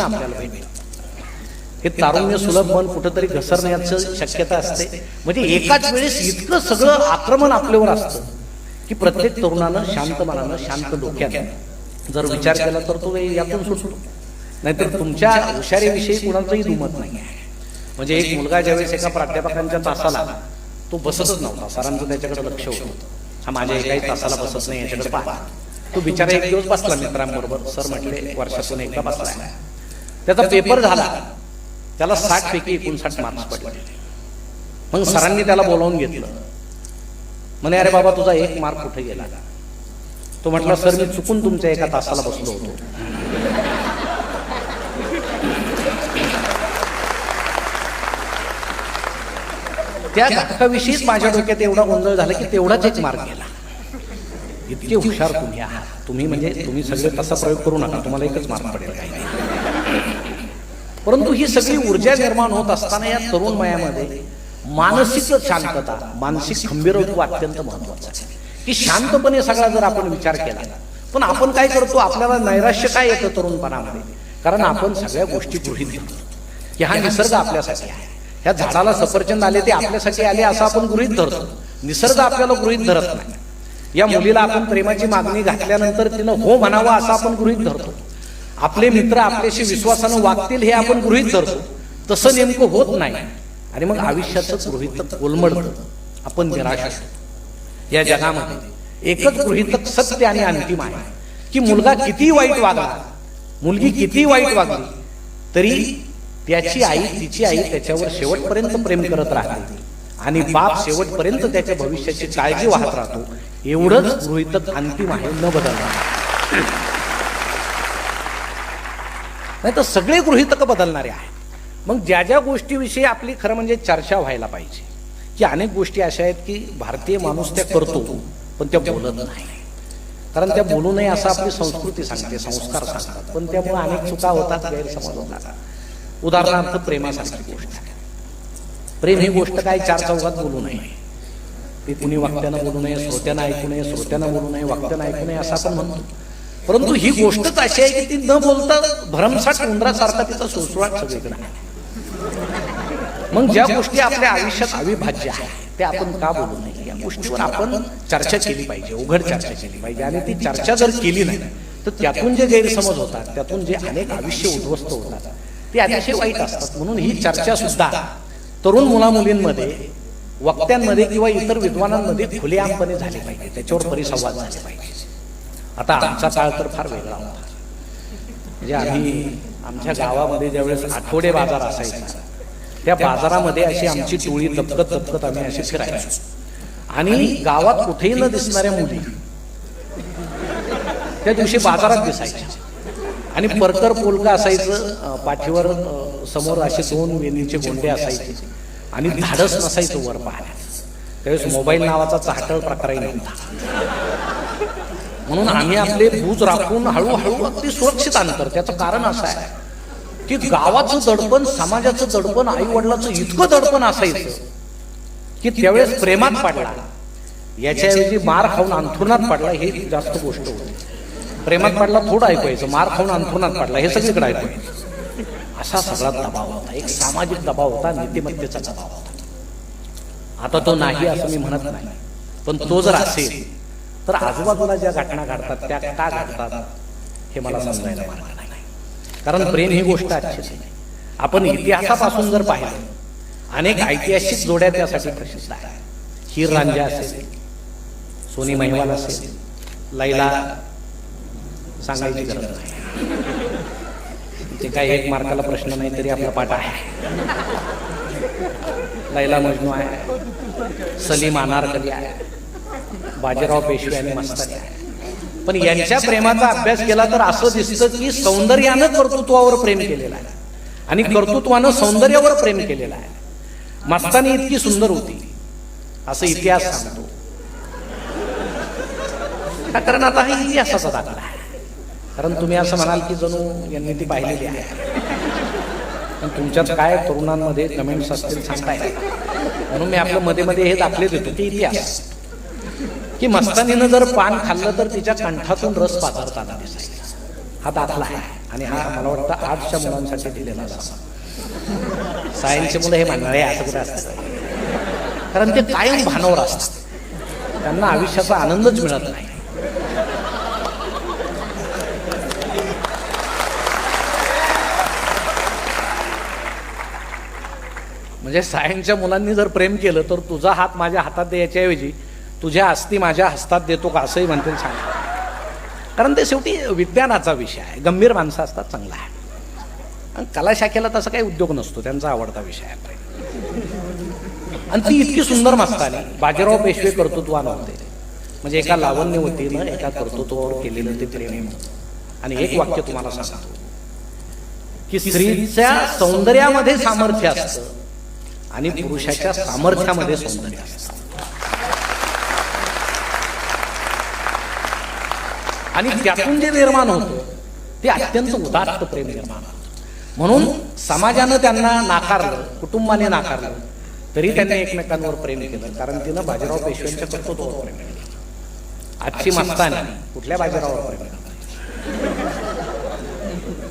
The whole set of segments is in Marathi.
आपल्याला भेटतं. हे तारुण्य सुलभ मन कुठंतरी घसरण्याचं शक्यता असते. म्हणजे एकाच वेळेस इतकं सगळं आक्रमण आपल्यावर असतं. की प्रत्येक तरुणानं शांत मनानं शांत डोक्यानं जर विचार केला तर तो यातून सुटतो. नाहीतर तुमच्या हुशारीविषयी कुणाचंही दुमत नाही. आहे म्हणजे एक मुलगा ज्यावेळेस एका प्राध्यापकांच्या तासाला तो बसतच नव्हता. सरांचं त्याच्याकडे लक्ष होतं. हा माझ्या एकाही तासाला बसत नाही याच्याकडे पहा. तो बिचारा एक दिवस बसला मित्रांबरोबर सर म्हटले वर्षातून एकदा बसलाय त्याचा पेपर झाला. त्याला साठ पैकी एकोणसाठ मार्क्स पडले. मग सरांनी त्याला बोलावून घेतलं. म्हणे अरे बाबा तुझा एक मार्क कुठे गेला? तो म्हटला सर मी चुकून तुमच्या एका तासाला बसलो होतो. त्या घटकाविषयीच माझ्या डोक्यात एवढा गोंधळ झाला की तेवढाच एक मार्क गेला. इतके हुशार तुम्ही आहात. तुम्ही म्हणजे तुम्ही सगळे तसा प्रयोग करू नका. तुम्हाला एकच मार्क पडेल. काही नाही. परंतु ही सगळी ऊर्जा निर्माण होत असताना या तरुण वयामध्ये मानसिक शांतता मानसिक खंबीरत्व अत्यंत महत्वाचं आहे. की शांतपणे सगळा जर आपण विचार केला पण आपण काय करतो? आपल्याला नैराश्य काय येतं तरुणपणामध्ये? कारण आपण सगळ्या गोष्टी गृहित धरतो. की हा निसर्ग आपल्यासाठी आहे. ह्या झाडाला सफरचंद आले ते आपल्यासाठी आले असं आपण गृहीत धरतो. निसर्ग आपल्याला गृहीत धरत नाही. या मुलीला आपण प्रेमाची मागणी घातल्यानंतर तिनं हो म्हणावं असं आपण गृहीत धरतो. आपले मित्र आपल्याशी विश्वासानं वागतील हे आपण गृहित धरतो. तसं नेमकं होत नाही. आणि मग आयुष्याचं गृहितक कोलमडतं. आपण निराश असतो या जगामध्ये एकच गृहितक सत्य आणि अंतिम आहे की मुलगा किती वाईट वागला मुलगी किती वाईट वागली तरी त्याची आई तिची आई त्याच्यावर शेवटपर्यंत प्रेम करत राहते. आणि बाप शेवटपर्यंत त्याच्या भविष्याची काळजी वाहत राहतो. एवढंच गृहितक अंतिम आहे न बदलणार नाही तर सगळे गृहितक बदलणारे आहेत. मग ज्या ज्या गोष्टीविषयी आपली खरं म्हणजे चर्चा व्हायला पाहिजे की अनेक गोष्टी अशा आहेत की भारतीय माणूस त्या करतो पण त्या बोलत नाही. कारण त्या बोलू नये असं आपली संस्कृती सांगते संस्कार सांगतात पण त्यामुळे अनेक चुका होतात गैरसमज होतात. उदाहरणार्थ प्रेमासारखी गोष्ट आहे. प्रेम ही गोष्ट काय चार चौघात बोलू नये. ती कुणी वाक्यानं बोलू नये श्रोत्यानं ऐकू नये श्रोत्यानं बोलू नये वाक्यानं ऐकू नये असं आपण म्हणतो. परंतु ही गोष्टच अशी आहे की ती न बोलता भरमसाठ उंदरासारखा तिचा सुळसुळाट सगळीकडे. आहे मग ज्या गोष्टी आपल्या आयुष्यात अविभाज्य आहेत त्या आपण का बोलू नये? या गोष्टीवर आपण चर्चा केली पाहिजे उघड चर्चा केली पाहिजे. आणि ती चर्चा जर केली नाही तर त्यातून जे गैरसमज होतात त्यातून जे अनेक आयुष्य उद्ध्वस्त होतात ते अतिशय वाईट असतात. म्हणून ही चर्चा सुद्धा तरुण मुलामुलींमध्ये वक्त्यांमध्ये किंवा इतर विद्वानांमध्ये खुलेआमपणे झाली पाहिजे त्याच्यावर परिसंवाद झाले पाहिजे आता आमचा काळ तर फार वेगळा होता. म्हणजे आम्ही आमच्या गावामध्ये ज्यावेळेस आठवडे बाजार असायचा त्या बाजारामध्ये अशी आमची टोळी दपकत दपकत आम्ही अशी फिरायचो. आणि गावात कुठेही न दिसणाऱ्या मुली त्या दिवशी बाजारात दिसायच्या. आणि परकर पोलका असायचं पाठीवर समोर असे दोन वेणीचे गोंडे असायचे आणि धाडस नसायचं वर पाहण्यात. त्यावेळेस मोबाईल नावाचा चाहटळ प्रकारही नव्हता. म्हणून आम्ही आपले बूज राखून हळूहळू अगदी सुरक्षित अंतर. त्याचं कारण असं आहे की गावाचं दडपण समाजाचं दडपण आई वडिलाचं इतकं दडपण असायचं की त्यावेळेस प्रेमात पाडला. याच्याऐवजी मार खाऊन अंथरुणात पडला हे जास्त गोष्ट होती. प्रेमात पडला थोडं ऐकवायचं मार खाऊन अंथरुणात पडला हे सगळीकडे ऐकवायचं. असा सगळा दबाव होता एक सामाजिक दबाव होता नीतिमत्तेचा दबाव होता. आता तो नाही असं मी म्हणत नाही पण तो जर असेल तर आजूबाजूला ज्या घटना घडतात त्या का घडतात? हे मला समजायला मार्ग नाही. कारण प्रेम ही गोष्ट अच्छीच आहे आपण इतिहासापासून जर पाहिलं अनेक ऐतिहासिक जोड्या त्यासाठी प्रसिद्ध आहे हिर रांजा असेल सोनी महिवाल असेल लैला सांगायची गरज नाही. ते काय एक मार्काला प्रश्न नाही तरी आपला पाठ आहे. लैला मजनू आहे. सलीम अनारकली आहे. बाजीराव पेशवे आणि मस्तानी आहे. पण यांच्या प्रेमाचा अभ्यास केला तर असं दिसतं की सौंदर्यानं कर्तृत्वावर प्रेम केलेलं आहे. आणि कर्तृत्वानं सौंदर्यावर प्रेम केलेलं आहे. मस्तानी इतकी सुंदर होती. असं इतिहास सांगतो. कारण आता हा इतिहासाचा दाखला आहे. कारण तुम्ही असं म्हणाल की जणू यांनी ती पाहिलेली आहे. पण तुमच्यात काय तरुणांमध्ये कमेंट्स असतील सांगताय म्हणून मी आपल्या मध्ये मध्ये हे दाखले देतो की इतिहास. की मस्तानीनं जर पान खाल्लं तर तिच्या कंठातून रस पाझरताना दिसायचा. हा दाखला आहे आणि हा मला वाटतं आर्ट्सच्या मुलांसाठी दिलेला असावा सायन्सचे मुलं हे म्हणणार आहे असं कुठे असतं? कारण ते कायम भानावर असतात. त्यांना आयुष्याचा आनंदच मिळत नाही. म्हणजे सायन्सच्या मुलांनी जर प्रेम केलं तर तुझा हात माझ्या हातात द्यायच्याऐवजी तुझ्या अस्थी माझ्या हस्तात देतो का? असंही म्हणतील सांग. कारण ते शेवटी विज्ञानाचा विषय आहे. गंभीर माणसं असतात चांगला आहे. आणि कला शाखेला तसा काही उद्योग नसतो. त्यांचा आवडता विषय आहे. आणि ती इतकी सुंदर मस्तानी. बाजीराव पेशवे कर्तृत्वान होते. म्हणजे एका लावण्य लावण्यवतीनं एका कर्तृत्वावर केलेलं ते प्रेम. आणि एक वाक्य तुम्हाला सांगतो. की स्त्रीच्या सौंदर्यामध्ये सामर्थ्य असतं आणि पुरुषाच्या सामर्थ्यामध्ये सौंदर्य असतं. आणि त्यातून जे निर्माण होतं ते अत्यंत उदात्त प्रेम निर्माण होतं. म्हणून समाजानं त्यांना नाकारलं कुटुंबाने नाकारलं तरी त्यांनी एकमेकांवर प्रेम केलं कारण तिनं बाजीराव पेशव्यांच्या कर्तृत्वावर प्रेम केलं. आजची मस्तानी कुठल्या बाजीरावावर प्रेम केलं?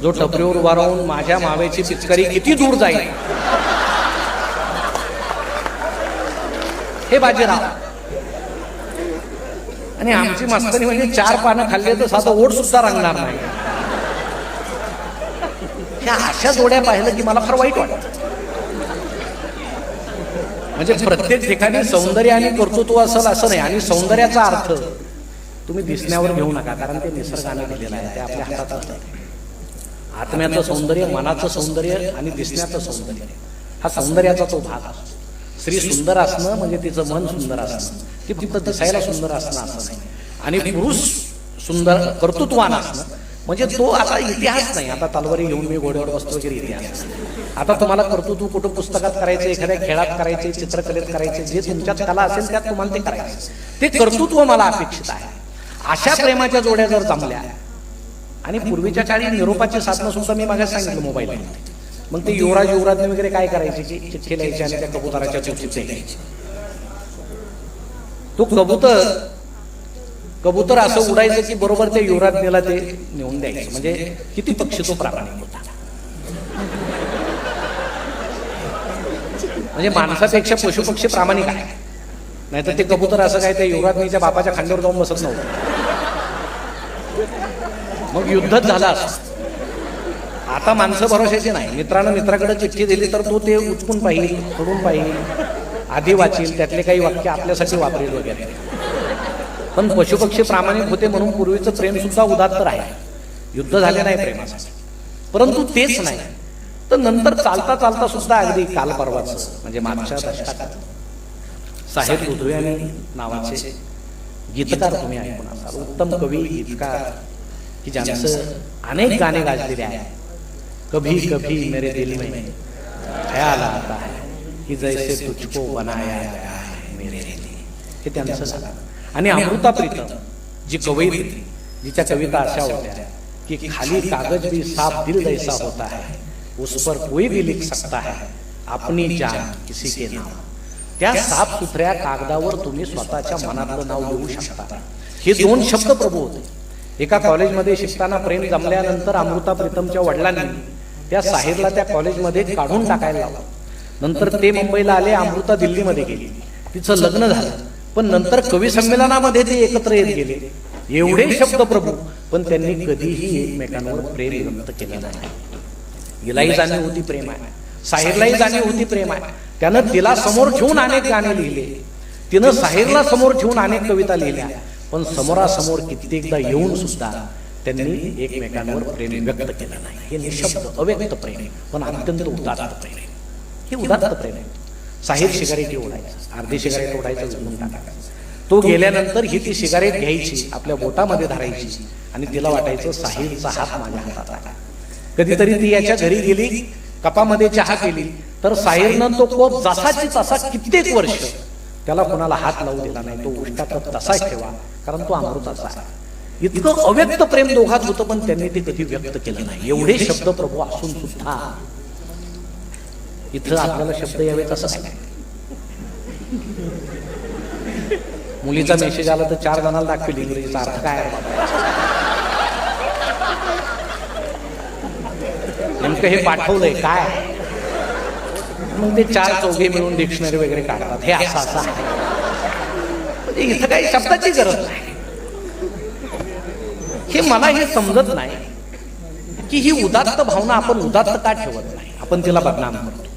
जो टपरीवर उभा राहून माझ्या मावेची पिचकारी किती दूर जाईल? हे बाजीराव. आणि आमची मस्तानी म्हणजे चार पानं खाल्ले तर साधं ओढ सुद्धा रंगणार नाही. ह्या अशा जोड्या पाहिलं की मला फार वाईट वाटत. म्हणजे प्रत्येक ठिकाणी सौंदर्य आणि कर्तृत्व असेल असं नाही आणि सौंदर्याचा अर्थ तुम्ही दिसण्यावर घेऊ नका कारण ते निसर्गाने दिलेलं आहे ते आपल्या हातात आहे आत्म्याचं सौंदर्य मनाचं सौंदर्य आणि दिसण्याचं सौंदर्य. हा सौंदर्याचा तो भाग असतो. स्त्री सुंदर असणं म्हणजे तिचं मन सुंदर असणं. ती फक्त दिसायला सुंदर असणं असं नाही. आणि पुरुष सुंदर कर्तृत्वान असणं म्हणजे तो आता इतिहास नाही. आता तलवारी घेऊन मी घोड्यावर बसतो वगैरे इतिहास आता तुम्हाला कर्तृत्व कुठं पुस्तकात करायचं एखाद्या खेळात करायचे चित्रकलेत करायचे जे तुमच्यात कला असेल त्यात तुम्हाला ते करायचं ते कर्तृत्व मला अपेक्षित आहे. अशा प्रेमाच्या जोड्या जर जमल्या आणि पूर्वीच्या काळी निरोपाची साधनं सुद्धा मी मागे सांगितलं मोबाईल मग ते युवराज युवराजने वगैरे काय करायचे? की चिठ्ठी लिहायची आणि त्या कबुतराच्या चिठ्ठीत लिहायची. तो कबूतर कबूतर असं उडायचं की बरोबर त्या युवराजनेला ते नेऊन द्यायचं. म्हणजे किती पक्षी तो प्रामाणिक होता? म्हणजे माणसापेक्षा पशुपक्षी प्रामाणिक आहे. नाहीतर ते कबूतर असं काय त्या युवराजनीच्या बापाच्या खांद्यावर जाऊन बसत नव्हतं. मग युद्धच झालं असं. आता माणसं भरोशाची नाही. मित्रानं मित्राकडे चिठ्ठी दिली तर तो ते उचकून पाहिल सोडून पाहिल. आधी वाचील त्यातले काही वाक्य आपल्यासाठी वापरेल वगैरे. पण पशुपक्षी प्रामाणिक होते म्हणून पूर्वीचं प्रेम सुद्धा उदात्त आहे. युद्ध झाले नाही प्रेमासाठी. परंतु तेच नाही. तर नंतर चालता चालता सुद्धा अगदी काल परवाच म्हणजे मागच्या दशकात. साहेब उधव्यानी नावाचे गीतकार तुम्ही ऐकून असाल उत्तम कवी गीतकार की ज्यांचं अनेक गाणे गाजलेले आहेत. कभी कभी मेरे दिल में ख्याल आता है. कि जैसे तुझको बनाया गया है मेरे हे त्यांचं झालं आणि अमृता प्रीतम जी कवयित्री जिच्या कविता अशा होत्या कि खाली कागज भी साफ दिल जैसा होता है उस पर कोई भी लिख सकता है अपनी जान किसी के नाम। त्या साफ सुथऱ्या कागदावर तुम्ही स्वतःच्या मनातलं नाव लिहू शकता. हे दोन शब्द प्रभू होते एका कॉलेजमध्ये शिकताना प्रेम जमल्यानंतर अमृता प्रीतमच्या वडिलांनी त्या साहेबला त्या कॉलेजमध्ये काढून टाकायला लावलं नंतर ते मुंबईला आले अमृता दिल्लीमध्ये गेली. तिचं लग्न झालं. पण नंतर कवी संमेलनामध्ये ते एकत्र येत गेले. एवढे शब्द प्रभू पण त्यांनी कधीही एकमेकांवर प्रेम व्यक्त केलं नाही. हिलाही जाणीव होती प्रेम आहे. साहिरलाही जाणीव होती प्रेम आहे. त्यानं तिला समोर ठेवून अनेक गाणे लिहिले. तिनं साहिरला समोर ठेवून अनेक कविता लिहिल्या. पण समोरासमोर कित्येकदा येऊन सुद्धा त्यांनी एकमेकांवर प्रेम व्यक्त केलं नाही. हे निशब्द अव्यक्त प्रेम पण अत्यंत उदात्त प्रेम. हे उदात्त प्रेम आहे. साहेब सिगारेटी ओढायचं अर्धी सिगारेट ओढायचं झुलून टाकायचं तो गेल्यानंतर ही ती सिगारेट घ्यायची आपल्या बोटामध्ये धरायची आणि तिला वाटायचं साहिलचा हात माझ्या हातात आहे कधीतरी ती याच्या घरी गेली कपामध्ये चहा केली. तर साहिरनं तो कोप जसाची तसा कित्येक वर्ष त्याला कोणाला हात लावू दिला नाही. तो उष्टात तसाच ठेवा कारण तो अमृताचा आहे इतकं अव्यक्त प्रेम दोघात होतं पण त्यांनी ते कधी व्यक्त केलं नाही. एवढे शब्द प्रभू असून सुद्धा इथं आपल्याला शब्द यावेत असं नाही मुलीचा मेसेज आला तर चार जणांना दाखवेल इंग्रजीचा अर्थ काय नेमकं हे पाठवलंय काय? मग ते चार चौघे मिळून डिक्शनरी वगैरे काढतात. हे असं असं आहे. म्हणजे इथं काही शब्दाची गरज नाही. हे मला हे समजत नाही की ही उदात्त भावना आपण उदात्त का ठेवत नाही? आपण तिला बदनाम करतो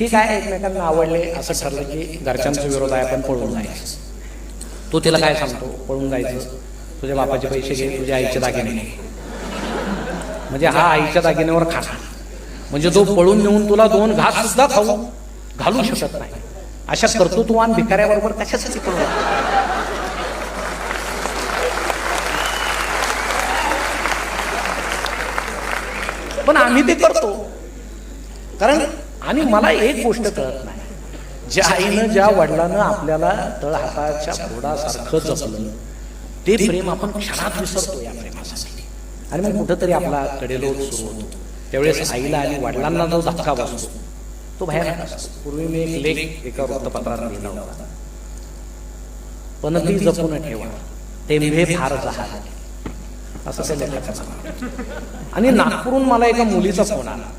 ठीक आहे. एकमेकांना आवडले असं ठरलं की घरच्यांचा विरोध आहे आपण पळून जायचं. तो तिला काय सांगतो? पळून जायचं. तुझ्या बापाचे पैसे घे तुझ्या आईच्या दागिने म्हणजे हा आईच्या दागिन्यावर खाणार म्हणजे तो पळून नेऊन तुला दोन घास सुद्धा खाऊ घालू शकत नाही. अशा कर्तृत्ववान भिकाऱ्याबरोबर कशासाठी पळून पण आम्ही ते करतो. कारण आणि मला एक गोष्ट कळत नाही. ज्या आईनं ज्या वडिलानं आपल्याला तळ हाताच्या बोडासारखं जपलं ते प्रेम आपण क्षणात विसरतो या प्रेमासाठी. आणि मग कुठंतरी आपला कडेलोट सुरू होतो. त्यावेळेस आईला आणि वडिलांना जो धक्का बसतो. तो भयानक असतो पूर्वी मी एक लेख एका वृत्तपत्रात लिहिला होता. पण ती जपून ठेवा. तेंभे फार जहाल असं त्या लेखाचं. आणि नागपूरहून मला एका मुलीचा फोन आला.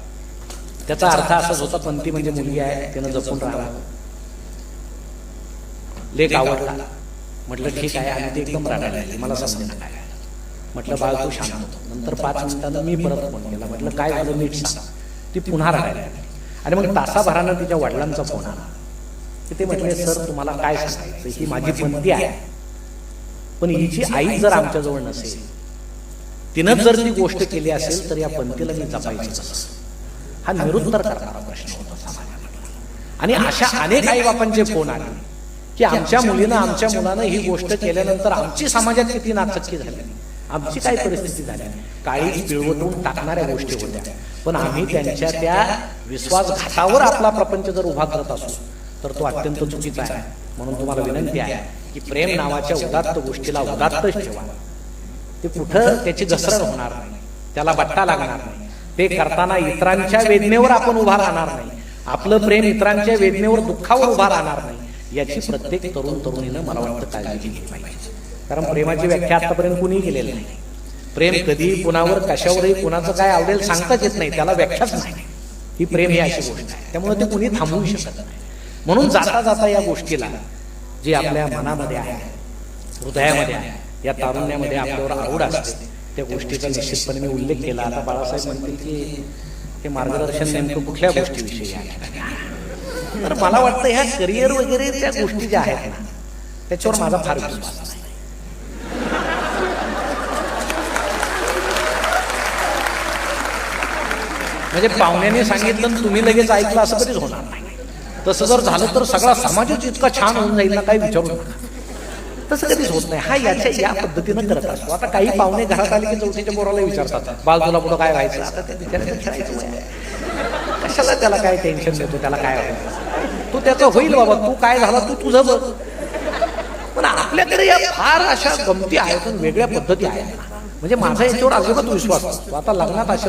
त्याचा अर्थ असाच होता पंथी म्हणजे मुलगी आहे तिनं जपून राहावं. लेख आवडला. म्हटलं ठीक आहे आणि ते एकदम लागली. मला समजेना काय. म्हटलं बाळ तू शांत होतो. नंतर पाच मिनिटांनं मी परत फोन केला. म्हटलं काय झालं नीट सांग. ती पुन्हा लागली. आणि मग तासाभरानं तिच्या वडिलांचा फोन आला. की ते म्हटले सर तुम्हाला काय सांगायचं? ही माझी पंथी आहे. पण हिची आई जर आमच्याजवळ नसेल तिनं जर ती गोष्ट केली असेल तर या पंथीला मी जपायचं कसं हा निरुत्तर करणारा प्रश्न होता आणि अशा अनेक आई बापांचे फोन आले? की आमच्या मुलीनं आमच्या मुलानं ही गोष्ट केल्यानंतर आमची समाजात किती नाचक्की झाली? आमची काय परिस्थिती झाली? काळी पिळवटून टाकणाऱ्या गोष्टी होत्या. पण आम्ही त्यांच्या त्या विश्वासघातावर आपला प्रपंच जर उभा करत असू तर तो अत्यंत चुकीचा आहे. म्हणून तुम्हाला विनंती आहे की प्रेम नावाच्या उदात्त गोष्टीला उदात्तच ठेवा. ते कुठं त्याची घसरण होणार नाही. त्याला बट्टा लागणार नाही. ते करताना इतरांच्या वेदनेवर आपण उभा राहणार नाही. आपलं प्रेम इतरांच्या वेदनेवर दुःखावर उभा राहणार नाही. याची प्रत्येक तरुण तरुणीनं मला वाटतं काळजी घेतली पाहिजे. कारण प्रेमाची व्याख्या आतापर्यंत कुणी केलेली नाही. प्रेम कधी कुणावर कशावरही कुणाचं काय आवडेल सांगताच येत नाही. त्याला व्याख्याच नाही. ही प्रेम ही अशी गोष्ट आहे. त्यामुळे ते कुणी थांबवू शकत नाही. म्हणून जाता जाता या गोष्टीला जे आपल्या मनामध्ये आहे हृदयामध्ये आहे या तारुण्यामध्ये आपल्यावर आवड असते त्या गोष्टीचा निश्चितपणे मी उल्लेख केला. आता बाळासाहेब म्हणतील की हे मार्गदर्शन नेमकं कुठल्या गोष्टीविषयी आहे? तर मला वाटतं ह्या करिअर वगैरे त्या गोष्टी ज्या आहेत ना त्याच्यावर माझा फार विश्वास नाही. म्हणजे पाहुण्याने सांगितलं तुम्ही लगेच ऐकलं असं कधीच होणार नाही. तसं जर झालं तर सगळा समाजच इतका छान होऊन जाईल ना काही विचारू नका. तसं कधीच होत नाही. हा याच्या या पद्धतीनं करत असतो. आता काही पाहुणे घरात आले की चौथीच्या पोराला विचारतात बाल तुला पुढं काय व्हायचं? आता त्या खेळायचं कशाला त्याला काय टेन्शन देतो? त्याला काय व्हायचं तू त्याचं होईल बाबा. तू काय झाला तू तुझं बघ. पण आपल्याकडे या फार अशा गमती आहेत वेगळ्या पद्धती आहेत. म्हणजे माझा याच्यावर अजिबात विश्वास असतो आता लग्नात अशा